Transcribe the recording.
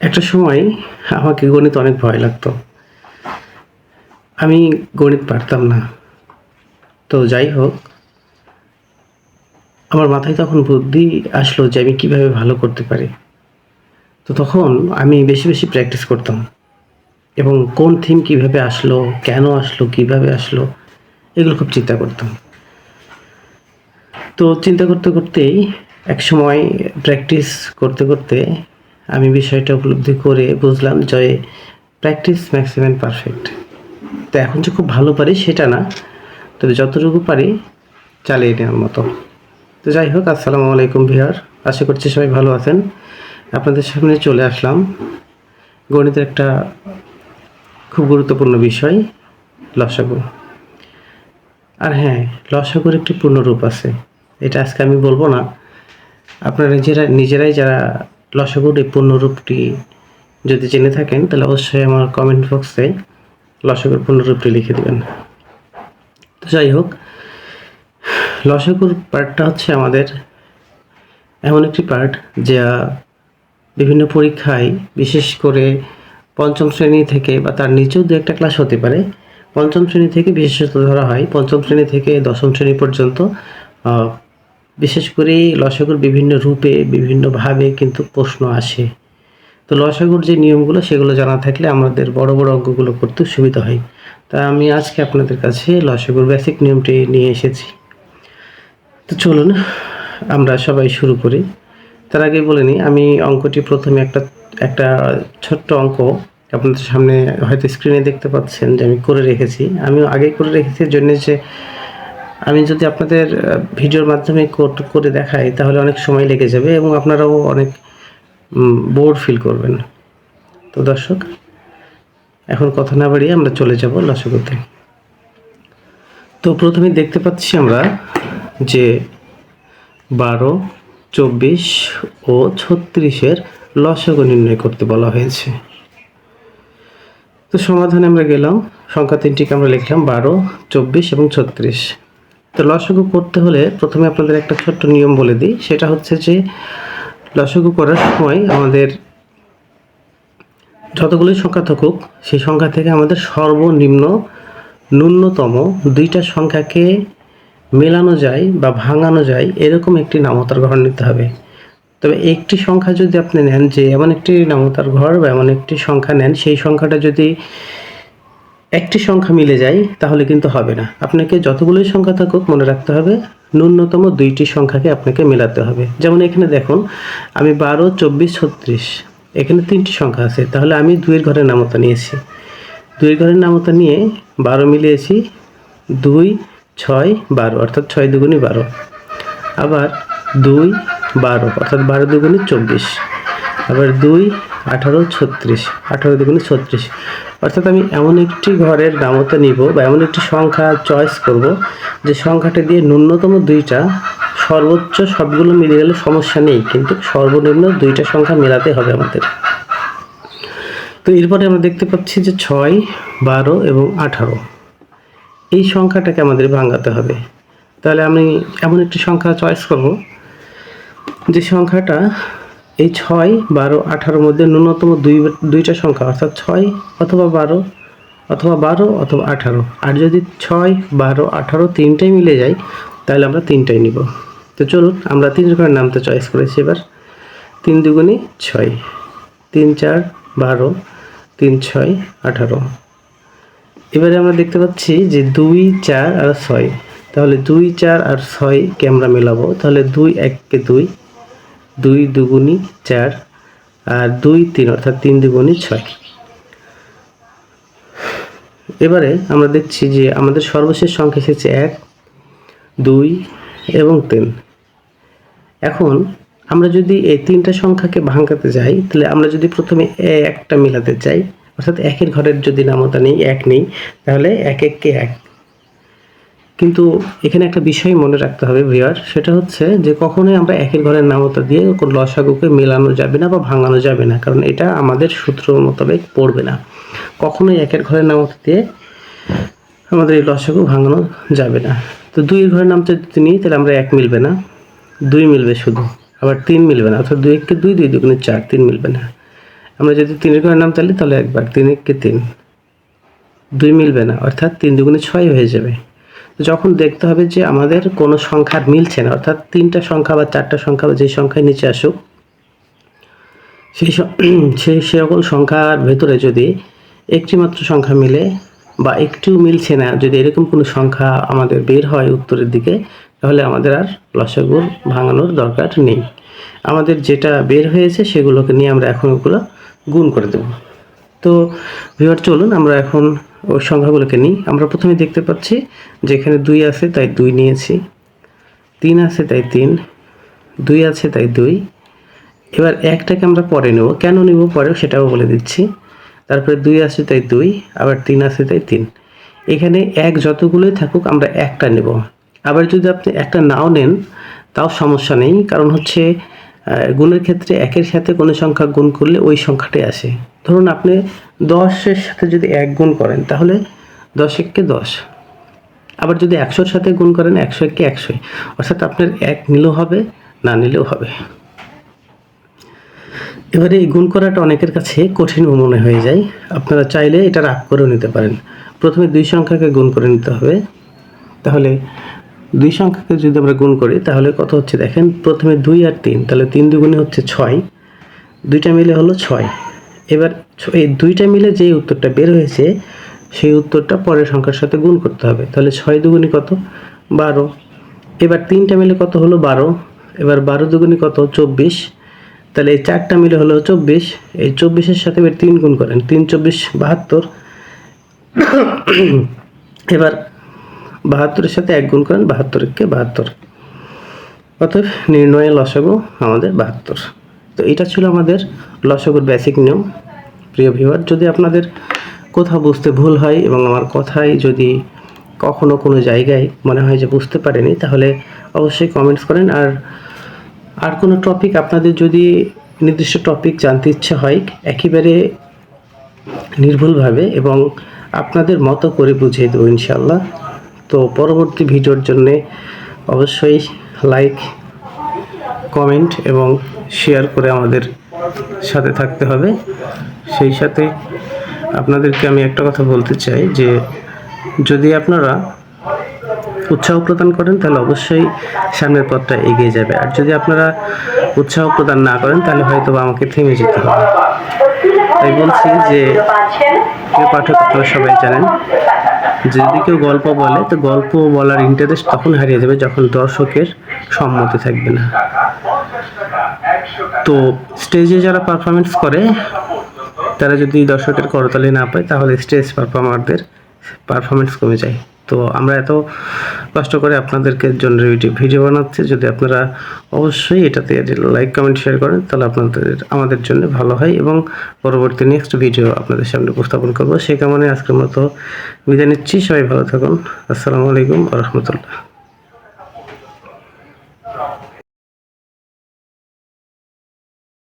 একটা সময় আমাকে গণিত অনেক ভয় লাগতো। আমি গণিত পারতাম না। তো যাই হোক, আমার মাথায় তখন বুদ্ধি আসলো যে আমি কীভাবে ভালো করতে পারি। তো তখন আমি বেশি বেশি প্র্যাকটিস করতাম। এবং কোন থিম কীভাবে আসলো, কেন আসলো, কীভাবে আসলো, এগুলো খুব চিন্তা করতাম। তো চিন্তা করতে করতেই এক সময় প্র্যাকটিস করতে করতে আমি বিষয়টা উপলব্ধি করে বুঝলাম যে প্র্যাকটিস ম্যাক্সিমাম পারফেক্ট তো এখন যে খুব ভালো পারি সেটা না, তবে যতটুকু পারি চালিয়ে নেওয়ার মতো। তো যাই হোক, আসসালামু আলাইকুম বিহার আশা করছি সবাই ভালো আছেন। আপনাদের সামনে চলে আসলাম গণিতের একটা খুব গুরুত্বপূর্ণ বিষয়, লসাগু। আর হ্যাঁ লসাগুর একটি পূর্ণরূপ আছে। এটা আজকে আমি বলব না। আপনারা নিজেরা নিজেরাই যারা লসাগুর এই পূর্ণরূপটি যদি জেনে থাকেন, তাহলে অবশ্যই আমার কমেন্ট বক্সে লসাগুর পূর্ণরূপটি লিখে দেবেন। তো যাই হোক, লসাগুর পার্টটা হচ্ছে আমাদের এমন একটি পার্ট যা বিভিন্ন পরীক্ষায়, বিশেষ করে পঞ্চম শ্রেণি থেকে বা তার নিচেও দু একটা ক্লাস হতে পারে। পঞ্চম শ্রেণি থেকে বিশেষত ধরা হয়, পঞ্চম শ্রেণি থেকে দশম শ্রেণি পর্যন্ত বিশেষ করে লসাগুর বিভিন্ন রূপে বিভিন্নভাবে কিন্তু প্রশ্ন আসে। তো লসাগুর যে নিয়মগুলো, সেগুলো জানা থাকলে আমাদের বড় বড় অঙ্কগুলো করতে সুবিধা হয়। তা আমি আজকে আপনাদের কাছে লসাগুর বেসিক নিয়মটি নিয়ে এসেছি। তো চলুন, আমরা সবাই শুরু করি। তার আগে বলে নিই, আমি অঙ্কটি প্রথমে একটা একটা ছোট্ট অঙ্ক আপনাদের সামনে হয়তো স্ক্রিনে দেখতে পাচ্ছেন যে আমি করে রেখেছি। আমি আগে করে রেখেছি জন্য যে আমি যদি আপনাদের ভিডিওর মাধ্যমে কোট- করে দেখাই, তাহলে অনেক সময় লেগে যাবে এবং আপনারাও অনেক বোর ফিল করবেন। তো দর্শক, এখন কথা না বাড়িয়ে আমরা চলে যাব লসগোতে তো প্রথমে দেখতে পাচ্ছি আমরা যে বারো, চব্বিশ ও ছত্রিশের লসগো নির্ণয় করতে বলা হয়েছে। তো সমাধানে আমরা গেলাম, সংখ্যা তিনটিকে আমরা লিখলাম, বারো, চব্বিশ এবং ছত্রিশ। তো লসগু করতে হলে প্রথমে আপনাদের একটা ছোট্ট নিয়ম বলে দিই। সেটা হচ্ছে যে, লসগু করার সময় আমাদের যতগুলোই সংখ্যা থাকুক, সেই সংখ্যা থেকে আমাদের সর্বনিম্ন ন্যূনতম দুইটা সংখ্যাকে মেলানো যায় বা ভাঙানো যায়, এরকম একটি নামতার ঘর নিতে হবে। তবে একটি সংখ্যা যদি আপনি নেন, যে এমন একটি নামতার ঘর বা এমন একটি সংখ্যা নেন, সেই সংখ্যাটা যদি একটি সংখ্যা মিলে যায়, তাহলে কিন্তু হবে না। আপনাকে যতগুলোই সংখ্যা থাকুক, মনে রাখতে হবে, ন্যূনতম দুইটি সংখ্যাকে আপনাকে মেলাতে হবে। যেমন এখানে দেখুন, আমি বারো, চব্বিশ, ছত্রিশ। এখানে তিনটি সংখ্যা আছে, তাহলে আমি দুইয়ের ঘরের নামতা নিয়েছি। দুইয়ের ঘরের নামতা নিয়ে বারো মিলিয়েছি, দুই, ছয়, বারো, অর্থাৎ ছয় দুগুণি বারো। আবার দুই, বারো, অর্থাৎ বারো দুগুণি চব্বিশ। আবার দুই আঠারো ছত্রিশ, আঠারো দুগুণি ছত্রিশ। অর্থাৎ আমি এমন একটি ঘরের নামতা নিব বা এমন একটি সংখ্যা চয়েস করব যে সংখ্যাটা দিয়ে ন্যূনতম দুইটা, সর্বোচ্চ সবগুলো মিলে গেলে সমস্যা নেই, কিন্তু সর্বনিম্ন দুইটা সংখ্যা মেলাতে হবে আমাদের। তো এরপরে আমরা দেখতে পাচ্ছি যে ছয়, বারো এবং আঠারো। এই সংখ্যাটাকে আমাদের ভাঙাতে হবে। তাহলে আমি এমন একটি সংখ্যা চয়েস করব যে সংখ্যাটা এই ছয়, বারো আঠারোর মধ্যে ন্যূনতম দুই, দুইটা সংখ্যা, অর্থাৎ ছয় অথবা বারো অথবা বারো অথবা আঠারো। আর যদি ছয়, বারো, আঠারো তিনটাই মিলে যায়, তাহলে আমরা তিনটাই নিব। তো চলুন, আমরা তিন রকমের নামটা চয়েস করেছি এবার। তিন দুগুণে ছয়। তিন চার, বারো, তিন ছয়, আঠারো। এবারে আমরা দেখতে পাচ্ছি যে দুই, চার আর ছয়। তাহলে দুই, চার আর ছয়কে আমরা মেলাবো। তাহলে দুই, এককে দুই দুই দুগুণি চার আর দুই তিন, অর্থাৎ তিন দুগুণি ছয়। এবারে আমরা দেখছি যে আমাদের সর্বশেষ সংখ্যা এসেছে এক, দুই এবং তিন। এখন আমরা যদি এই তিনটা সংখ্যাকে ভাঙাতে যাই, তাহলে আমরা যদি প্রথমে একটা মিলাতে চাই, অর্থাৎ একের ঘরের যদি নামতা নেই, এক নেই, তাহলে এক এককে এক। কিন্তু এখানে একটা বিষয় মনে রাখতে হবে ভিয়ার সেটা হচ্ছে যে কখনোই আমরা একের ঘরের নামতা দিয়ে কোনো লসাগুকে মেলানো যাবে না বা ভাঙানো যাবে না, কারণ এটা আমাদের সূত্র মোতাবেক পড়বে না। কখনোই একের ঘরের নামতা দিয়ে আমাদের এই লসাগু ভাঙানো যাবে না। তো দুইয়ের ঘরের নামটা যদি নিই, তাহলে আমরা এক মিলবে না, দুই মিলবে শুধু, আবার তিন মিলবে না, অর্থাৎ দুই এককে দুই দুই দুগুণে চার, তিন মিলবে না। আমরা যদি তিনের ঘরের নাম তাহলে তাহলে একবার তিন, এককে তিন, দুই মিলবে না, অর্থাৎ তিন দুগুণে ছয় হয়ে যাবে। যখন দেখতে হবে যে আমাদের কোনো সংখ্যার মিলছে না, অর্থাৎ তিনটা সংখ্যা বা চারটা সংখ্যা বা যে সংখ্যায় নিচে আসুক, সেই সেই সকল সংখ্যার ভেতরে যদি একটি মাত্র সংখ্যা মিলে বা একটিও মিলছে না, যদি এরকম কোনো সংখ্যা আমাদের বের হয় উত্তরের দিকে, তাহলে আমাদের আর লসাগুর ভাঙানোর দরকার নেই। আমাদের যেটা বের হয়েছে সেগুলোকে নিয়ে আমরা এখন ওগুলো গুণ করে দেব। তো ভিওর চলুন আমরা এখন ওই সংখ্যাগুলোকে নিই। আমরা প্রথমে দেখতে পাচ্ছি যে এখানে দুই আছে তাই দুই নিয়েছি। তিন আছে তাই তিন। দুই আছে তাই দুই। এবার একটাকে আমরা পরে নেব। কেন নেব পরেও সেটাও বলে দিচ্ছি। তারপরে দুই আছে তাই দুই, আবার তিন আছে তাই তিন। এখানে এক যতগুলোই থাকুক আমরা একটা নেব। আবার যদি আপনি একটা নাও নেন, তাও সমস্যা নেই। কারণ হচ্ছে গুণের ক্ষেত্রে একের সাথে কোনো সংখ্যা গুণ করলে ওই সংখ্যাটাই আসে। ধরুন আপনি দশের সাথে যদি এক গুণ করেন, তাহলে দশ এককে দশ। আবার যদি একশোর সাথে গুণ করেন একশো এককে একশোই। অর্থাৎ আপনার এক নিলেও হবে, না নিলেও হবে। এবারে এই গুণ করাটা অনেকের কাছে কঠিন মনে হয়ে যায়। আপনারা চাইলে এটা রাগ করেও নিতে পারেন। প্রথমে দুই সংখ্যাকে গুণ করে নিতে হবে। তাহলে দুই সংখ্যাকে যদি আমরা গুণ করি, তাহলে কত হচ্ছে দেখেন? প্রথমে দুই আর তিন, তাহলে তিন দুগুণে হচ্ছে ছয়। দুইটা মিলে হলো ছয়। এবার এই দুইটা মিলে যে উত্তরটা বের হয়েছে, সেই উত্তরটা পরের সংখ্যার সাথে গুণ করতে হবে। তাহলে ছয় দুগুণে কত? বারো। এবার তিনটা মিলে কত হলো? বারো। এবার বারো দুগুণে কত? চব্বিশ। তাহলে এই চারটা মিলে হলো চব্বিশ। এই চব্বিশের সাথে এবার তিন গুণ করেন। তিন, চব্বিশ, বাহাত্তর। এবার বাহাত্তরের সাথে এক গুণ করেন। বাহাত্তরকে বাহাত্তর। অতএব নির্ণয়ে লসাগু আমাদের বাহাত্তর। তো এটা ছিল আমাদের লসাগুর বেসিক নিয়ম। প্রিয় ভিউয়ার যদি আপনাদের কোথাও বুঝতে ভুল হয় এবং আমার কথাই যদি কখনো কোনো জায়গায় মনে হয় যে বুঝতে পারেনি, তাহলে অবশ্যই কমেন্টস করেন। আর আর কোনো টপিক আপনাদের যদি নির্দিষ্ট টপিক জানতে ইচ্ছে হয়, একেবারে নির্ভুলভাবে এবং আপনাদের মতো করে বুঝিয়ে দেবো ইনশাল্লাহ তো পরবর্তী ভিডিওর জন্যে অবশ্যই লাইক কমেন্ট এবং শেয়ার করে আমাদের সাথে থাকতে হবে। সেই সাথে আপনাদেরকে আমি একটা কথা বলতে চাই যে, যদি আপনারা উৎসাহ প্রদান করেন, তাহলে অবশ্যই সামনের পথটা এগিয়ে যাবে। আর যদি আপনারা উৎসাহ প্রদান না করেন, তাহলে হয়তো আমাকে থেমে যেতে হবে। তাই বলছি যে, প্রিয় পাঠক, আপনারা সবাই জানেন, যদি কেউ গল্প বলে, তো গল্প বলার ইন্টারেস্ট তখন হারিয়ে যাবে যখন দর্শকের সম্মতি থাকবে না। তো স্টেজে যারা পারফরমেন্স করে, তারা যদি দর্শকের করতালি না পায়, তাহলে স্টেজ পারফর্মারদের পারফরমেন্স কমে যায়। তো আমরা এত কষ্ট করে আপনাদেরকে জন্য ভিডিও বানাচ্ছি, যদি আপনারা অবশ্যই এটাতে লাইক কমেন্ট শেয়ার করেন, তাহলে আপনাদের, আমাদের জন্য ভালো হয় এবং পরবর্তী নেক্সট ভিডিও আপনাদের সামনে উপস্থাপন করব। সে কারণে আজকের মতো বিদায় নিচ্ছি। সবাই ভালো থাকুন। আসসালামু আলাইকুম রহমতুল্লাহ।